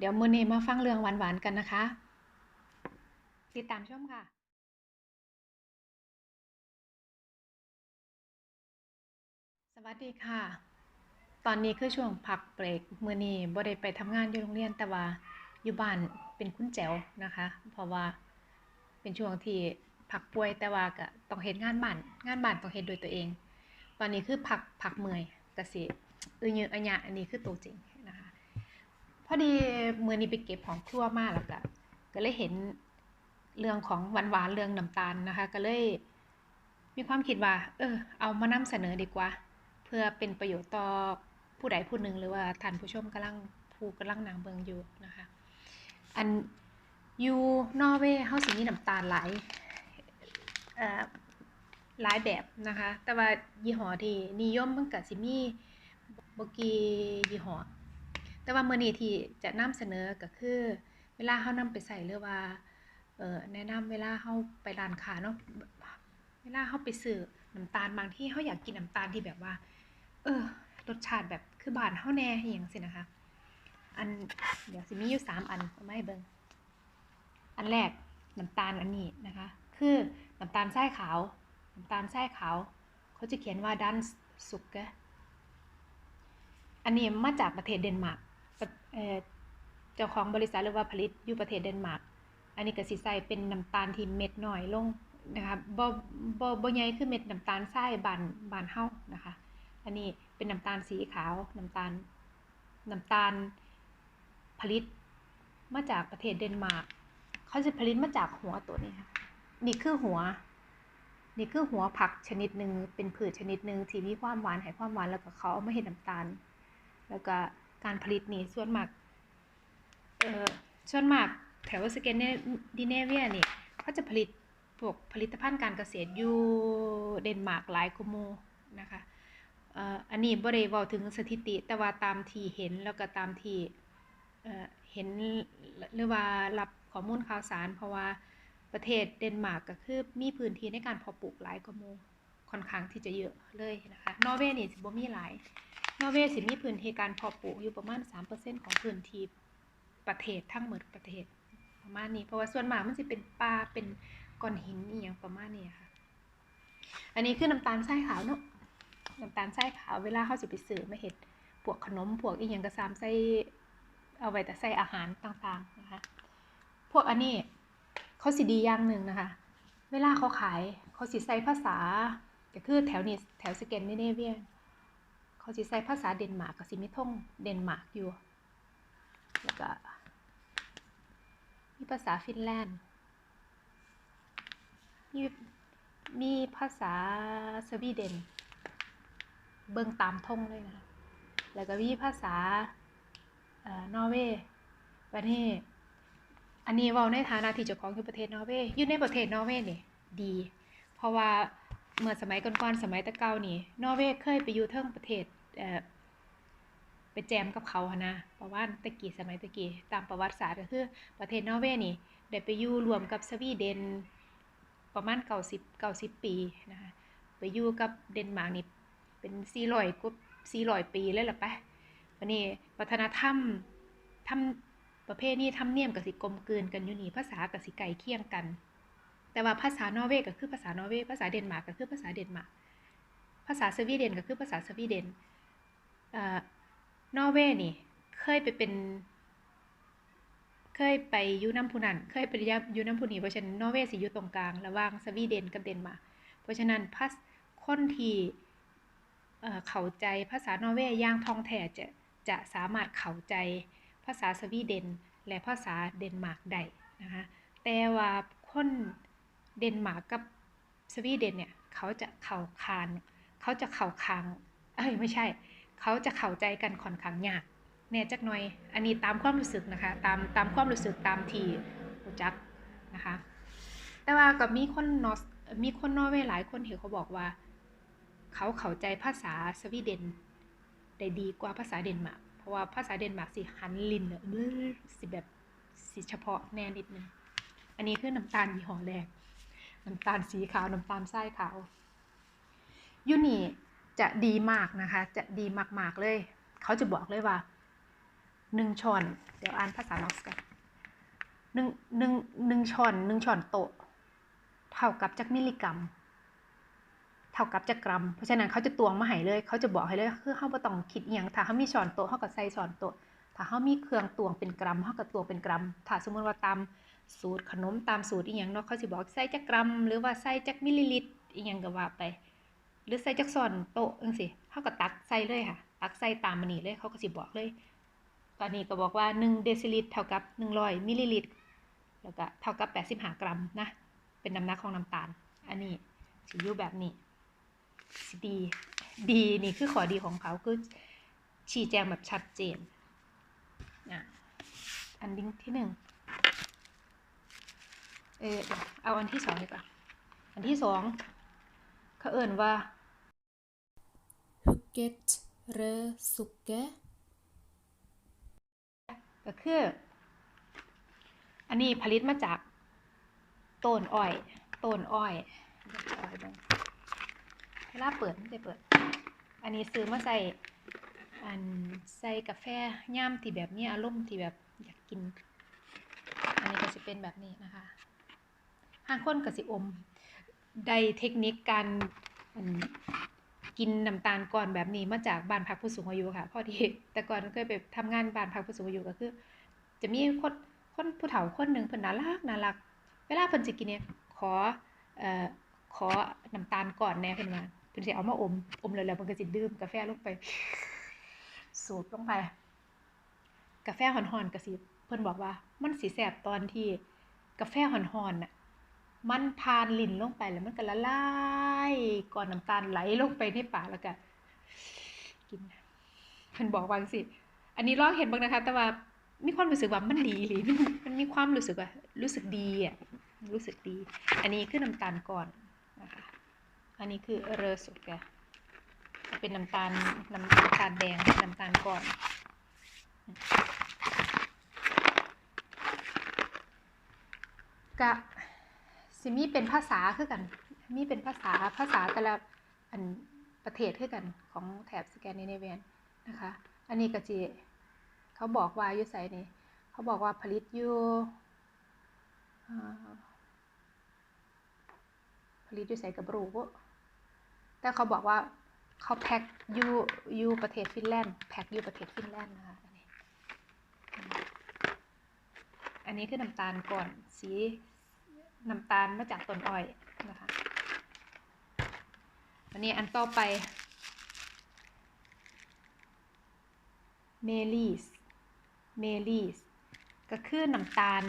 เดี๋ยวมือนี้มาฟังเรื่องหวานๆกันนะคะ ติดตามชมค่ะสวัสดีค่ะ ตอนนี้คือช่วงพักเบรกมื้อนี้บ่ได้ไปทำงานอยู่โรงเรียนแต่ว่าอยู่บ้านเป็นคุณแจ๋วนะคะ เพราะว่าเป็นช่วงที่พักป่วยแต่ว่าก็ต้องเฮ็ดงานบ้าน งานบ้านต้องเฮ็ดโดวยตัวเอง ตอนนี้คือพักพักเมื่อยก็สิอือยืออัญญะอันนี้คือตัวจริง พอดีมือนี้ไปเก็บของครัวมากแล้วก็ก็เลยเห็นเรื่องของหวานๆเรื่องน้ำตาลนะคะ ก็เลยมีความคิดว่า เออ เอามานำเสนอดีกว่า เพื่อเป็นประโยชน์ต่อผู้ใดผู้หนึ่งหรือว่าท่านผู้ชมกำลังผู้กำลังนั่งเบิ่งอยู่นะคะ อันอยู่นอร์เวย์เฮาสิมีน้ำตาลหลายอ่อหลายแบบนะคะ แต่ว่ายี่ห้อที่นิยมมันก็สิมีบกียี่ห้อ แต่ว่าเมื้อนี้ที่จะนำเสนอก็คือ เวลาเฮานำไปใส่หรือว่าเอ่อแนะนำเวลาเฮาไปร้านค้าเนาะเวลาเฮาไปซื้อน้ำตาลบางที่เฮาอยากกินน้ำตาลที่แบบว่า เออรสชาติแบบคือบ้านเฮาแน่อหยังซี้นะคะ อันเดี๋ยวสิมีอยู่3อันเอามาให้เบิ่งอันแรกน้ำตาลอันนี้นะคะ คือน้ำตาลทรายขาวน้ำตาลทรายขาวเขาจะเขียนว่าดันสุกเกออันนี้มาจากประเทศเดนมาร์ก เจ้าของบริษัทหรือว่าผลิตอยู่ประเทศเดนมาร์ก อันนี้ก็สิใส่เป็นน้ำตาลที่เม็ดหน้อยลงนะคะบ่บ่บ่ใหญ่คือเม็ดน้ำตาลทรายบานบานเฮานะคะ อันนี้เป็นน้ำตาลสีขาวน้ำตาลน้ำตาลผลิตมาจากประเทศเดนมาร์กเขาจะผลิตมาจากหัวตัวนี้ค่ะนี่คือหัว นี่คือหัวผักชนิดหนึ่งเป็นพืชชนิดหนึ่งที่มีความหวานให้ความหวานแล้วก็เขาเอามาเฮ็ดน้ำตาล แล้วก็ การผลิตนี่ส่วนมากเอ่อส่วนมากแถวสแกนเดิเนเวียนี่เขาจะผลิตพวกผลิตภัณฑ์การเกษตรอยู่เดนมาร์กหลายกมูนะคะอันนี้บ่ได้เว้าถึงสถิติแต่ว่าตามที่เห็นแล้วก็ตามที่เห็นหรือว่ารับข้อมูลข่าวสาร เพราะว่าประเทศเดนมาร์กก็คือมีพื้นที่ในการเพาะปลูกหลายกว่าหมู่ ค่อนข้างที่จะเยอะเลยนะคะนอร์เวย์นี่สิบ่มีหลายนอร์เวย์สิมีพื้นที่การเพาะปลูกอยู่ประมาณ 3%ของพื้นที่ประเทศทั้งหมดประเทศประมาณนี้ เพราะว่าส่วนมากมันสิเป็นป่าเป็นก้อนหินอีหยังประมาณนี้ค่ะ อันนี้คือน้ำตาลทรายขาวเนาะน้ำตาลทรายขาวเวลาเขาสิไปซื้อมาเฮ็ดพวกขนมพวกอีหยังก็ตามใส่เอาไว้แต่ใส่อาหารต่างๆนะคะ พวกอันนี้เขาสิดีอย่างหนึ่งนะคะ เวลาเขาขายเขาสิใส่ภาษา ก็คือแถวนี้แถวสแกนดิเนเวียเขาสิใส่ภาษาเดนมาร์กก็สิมีธงเดนมาร์กอยู่ แล้วก็มีภาษาฟินแลนด์ มีมีภาษาสวีเดน เบิ่งตามธงเลยนะ แล้วก็มีภาษาเอ่อนอร์เวย์ประเทศอันนี้เว้าในฐานะที่เจ้าของอยู่ประเทศนอร์เวย์อยู่ในประเทศนอร์เวย์นี่ดี เพราะว่า เมื่อสมัยก่อนๆสมัยตะเก่านี่นอร์เวย์เคยไปอยู่เทิงประเทศเอ่อไปแจมกับเขาหั้นะประวัติตะกี้สมัยตะกี้ตามประวัติศาสตร์ก็คือประเทศนอร์เวย์นี่ได้ไปอยู่รวมกับสวีเดนประมาณ90 90ปีนะคะไปอยู่กับเดนมาร์กนี่เป็น400กว่า400ปีเลยล่ะปะวันนี้วัฒนธรรมทำประเภทนี้ทำเนียมกับสิกลมกลืนกันอยู่นี่ภาษากับสิไก่เคียงกัน แต่ว่าภาษานอร์เวย์ก็คือภาษานอร์เวย์ภาษาเดนมาร์กก็คือภาษาเดนมาร์กภาษาสวีเดนก็คือภาษาสวีเดนเอ่อนอร์เวย์นี่เคยไปเป็น เคยไปยู่น้ำผู้นั้นเคยไปยู่น้ำผู้นี้เพราะฉะนั้นนอร์เวย์สิอยู่ตรงกลางระหว่างสวีเดนกับเดนมาร์กเพราะฉะนั้นภาษคนที่เอ่อเข้าใจภาษานอร์เวย์อย่างท่องแท้จะจะสามารถเข้าใจภาษาสวีเดน และภาษาเดนมาร์กได้นะคะแต่ว่าคน เดนมาร์กกับสวีเดนเนี่ยเขาจะเข้าคานเขาจะเข้าค้างเอ้ยไม่ใช่ เขาจะเข้าใจกันค่อนข้างยากแน่จักหน่อยอันนี้ตามความรู้สึกนะคะตามตามความรู้สึกตามที่รู้จักนะคะแต่ว่าก็มีคนนอสมีคนนอร์เวย์หลายคนที่เขาบอกว่า เขาเข้าใจภาษาสวีเดนได้ดีกว่าภาษาเดนมาร์กเพราะว่าภาษาเดนมาร์กสิหันลินเนี่ยสิแบบสิเฉพาะแน่นิดนึงอันนี้คือน้ำตาลยี่ห้อแรก น้ำตาลสีขาวน้ำตาลทรายขาวยูนี่จะดีมากนะคะ จะดีมากๆเลย เขาจะบอกเลยว่าหนึ่งช้อน เดี๋ยวอ่านภาษาล็อกกันหนึ่งหนึ่งหนึ่งช้อนหนึ่งช้อนโตะเท่ากับจักมิลลิกรัม เท่ากับจักกรัม เพราะฉะนั้นเขาจะตวงมาให้เลย เขาจะบอกให้เลยคือเขาบ่ต้องคิดเอหยังถ้าเขามีช้อนโตะเขาก็ใส่ช้อนโตะถ้าเขามีเครื่องตวงเป็นกรัมเขาก็ตวงเป็นกรัม ถ้าสมมติว่าตาม สูตรขนมตามสูตรอีหยังเนาะเขาสิบอกใส่จักกรัม หรือว่าใส่จักมิลลิลิตรอีหยังก็ว่าไป หรือใส่จักช้อนโต๊ะจังซี่เขาก็ตักใส่เลยค่ะ ตักใส่ตามมันนี่เลยเขาก็สิบอกเลยตอนนี้ก็บอกว่า 1 เดซิลิตรเท่ากับ 100มิลลิลิตรแล้วก็เท่ากับ 85 กรัมนะ เป็นน้ำหนักของน้ำตาล อันนี้สิอยู่แบบนี้ดี ดีนี่คือข้อดีของเขาคือชี้แจงแบบชัดเจนอะอันดิ้งที่หนึ่ง เออเดี๋ยวเอาอันที่สองดีกว่าอันที่สองเขาเอ่นว่า hugget rödsukke ก็คือ อันนี้ผลิตมาจากต้นอ้อยต้นอ้อยเดี๋ยวเอาให้เบิ่งเวลาเปิดไม่ได้เปิด อันนี้ซื้อมาใส่อันใส่กาแฟย่ามที่แบบนี้อารมณ์ที่แบบอยากกิน อันนี้ก็จะเป็นแบบนี้นะคะ ห้างคนก็สิอม ได้เทคนิคการกินน้ำตาลก่อนแบบนี้มาจากบ้านพักผู้สูงอายุค่ะพอดีแต่ก่อนเคยไปทำงานบ้านพักผู้สูงอายุก็คือ จะมีคนคนผู้เฒ่าคนหนึ่งเพิ่นน่ารักน่ารัก เวลาเพิ่นสิกินเนี่ยขอเอ่อขอน้ำตาลก่อนแน่เพิ่นว่าเพิ่นสิเอามาอมอมแล้วแล้วเพิ่นก็สิดื่มกาแฟลงไป สูบลงไป กาแฟห่อนๆก็สิเพิ่นบอกว่ามันสิแซ่บตอนที่กาแฟห่อนๆน่ะ มันทานลิ้นลงไปแล้วมันก็ละลายก่อนน้ำตาลไหลลงไปในปากแล้วก็กินเพิ่นบอกว่าจังซี่อันนี้ลองเห็นบ้างนะคะ แต่ว่ามีความรู้สึกว่ามันดีหรือมันมีความรู้สึกว่ารู้สึกดีอะรู้สึกดี อันนี้คือน้ำตาลก่อนนะคะอันนี้คือเรอสุกแกเป็นน้ำตาลน้ำน้ำตาลแดงน้ำตาลก่อนกะ สิมีเป็นภาษาคือกัน มีเป็นภาษาภาษาแต่ละอันประเทศคือกันของแถบสแกนดิเนเวียนนะคะ อันนี้ก็จีเขาบอกว่าอยู่ไสนี่เขาบอกว่าผลิตอยู่ผลิตอยู่ไสกับบรูบ่แต่เขาบอกว่าเขาแพ็คอยู่อยู่ประเทศฟินแลนด์แพ็คอยู่ประเทศฟินแลนด์นะคะอันนี้อันนี้คือน้ำตาลก่อนสี น้ำตาลมาจากต้นอ้อยนะคะอันนี้อันต่อไปเมลีสเมลีสก็คือน้ำตาล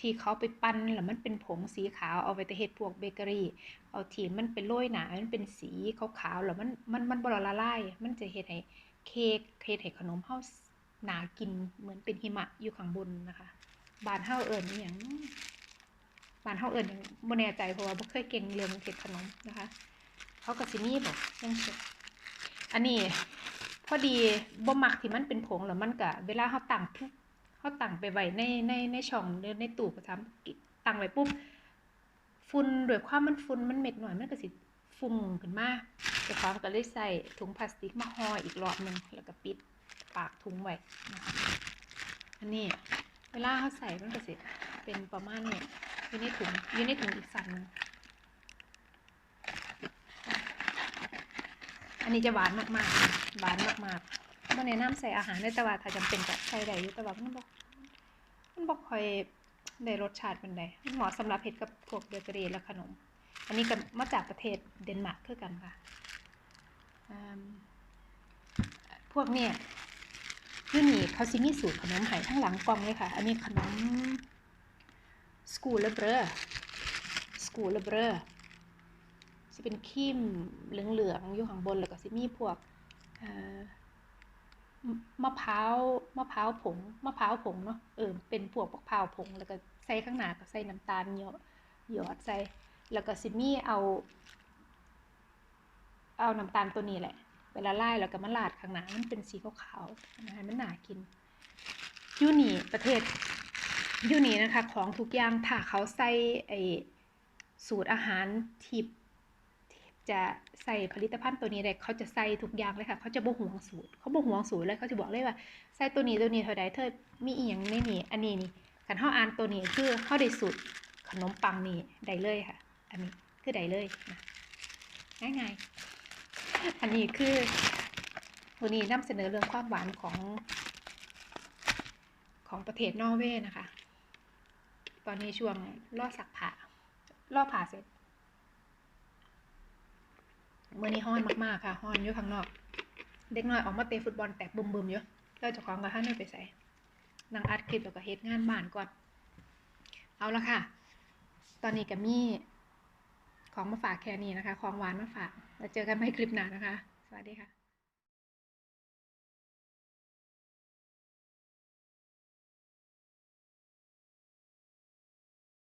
ที่เขาไปปั้นแล้วมันเป็นผงสีขาวเอาไปแต่เฮ็ดพวกเบเกอรี่ เอาที่มันเป็นโรยหนา มันเป็นสีขาวๆแล้วมันมันมันบ่ละลาย มันจะเฮ็ดให้เค้กเฮ็ดให้ขนมเฮาหนากินเหมือนเป็นหิมะอยู่ข้างบนนะคะ บานเฮาเอิ้นอีหยัง บ้านเฮาเอิ้นหยังบ่แน่ใจเพราะว่าบ่เคยเก่งเรื่องเฮ็ดขนมนะคะเขาก็สิมีบอกจังซี่อันนี้พอดีบ่มักที่มันเป็นผงแล้วมันก็เวลาเฮาตั้งปุ๊บเฮาตั้งไปไว้ในในในช่องหรือในตู้ประทับตั้งไว้ปุ๊บฝุ่นด้วยความมันฝุ่นมันเม็ดหน่อยมันก็สิฟุ้งขึ้นมาเจ้าของก็เลยใส่ถุงพลาสติกมาห่ออีกรอบหนึงแล้วก็ปิดปากถุงไว้นะคะอันนี้เวลาเขาใส่มันก็สิเป็นประมาณนี้ อยู่ในถุงอยู่ในถุงอีกสันหนึงอันนี้จะหวานมากๆ หวานมากๆบ่แนะนำใส่อาหารได้แต่ว่าถ้าจำเป็นก็ใส่ได้อยู่แต่ว่ามันบ่มันบ่ค่อยได้รสชาติเป็นไดมันเหมาะสำหรับเฮ็ดกับพวกเบเกอรี่และขนม อันนี้ก็มาจากประเทศเดนมาร์กคือกันค่ะพวกเนี่ยยูนี่เขาสิมีสูตรขนมไห้ทั้งหลังกล่องเลยค่ะ อันนี้ขนม สกูเลเบรสกูเลเบรจะเป็นครีมเหลืองๆอยู่ข้างบนแล้วก็สิมีพวกมะพร้าวมะพร้าวผงมะพร้าวผงเนาะเออเป็นพวกมะพร้าวผงแล้วก็ใส่ข้างหน้าก็ใส่น้ำตาลหยอดหยอดใส่แล้วก็สิมีเอา เอาน้ำตาลตัวนี้แหละไปละลายแล้วก็มาราดข้างหน้ามันเป็นสีขาวๆนะคะมันน่ากินยูนี่ประเทศ อยูนี่นะคะ ของทุกอย่างถ้าเขาใส่ไอสูตรอาหารที่จะใส่ผลิตภัณฑ์ตัวนี้ได้เขาจะใส่ทุกอย่างเลยค่ะ เขาจะบ่ห่วงสูตร เขาบ่ห่วงสูตรเลยเขาจะบอกเลยว่าใส่ตัวนี้ตัวนี้เท่าใดเธอมีอีหยังในนี่อันนี้นี่คันเฮาอ่านตัวนี้คือเฮาได้สูตรขนมปังนี่ได้เลยค่ะ อันนี้คือได้เลยนะง่ายๆอันนี้คือวันนี้นำเสนอเรื่องความหวานของของประเทศนอร์เวย์นะคะ ตอนนี้ช่วงล่อสักผ่าล่อผ่าเสร็จเมื่อนี้ฮ้อนมากๆค่ะฮ้อนอยู่ข้างนอก เด็กน้อยออกมาเตะฟุตบอลแตกบึมๆอยู่เราเจะของกับท่านได้ไปใส่นางอัดคลิปแล้วก็เฮ็ดงานบ้านก่อน เอาละค่ะ ตอนนี้ก็มีของมาฝากแค่นี้นะคะ ของหวานมาฝาก แล้วเจอกันใหม่คลิปหน้านะคะ สวัสดีค่ะ